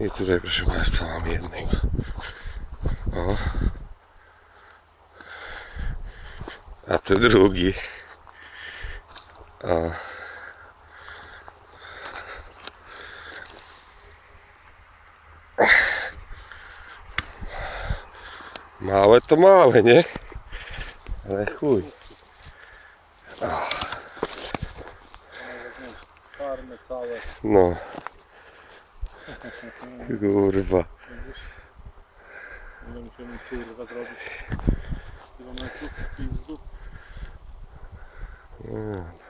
I tutaj proszę Państwa mamy jednego. O. A tu drugi. O. Małe to małe, nie? Ale chuj. Czarne całe. No. Kurwa. Ile musiałem kurwa zrobić? Kilometrów pizdu. Nie.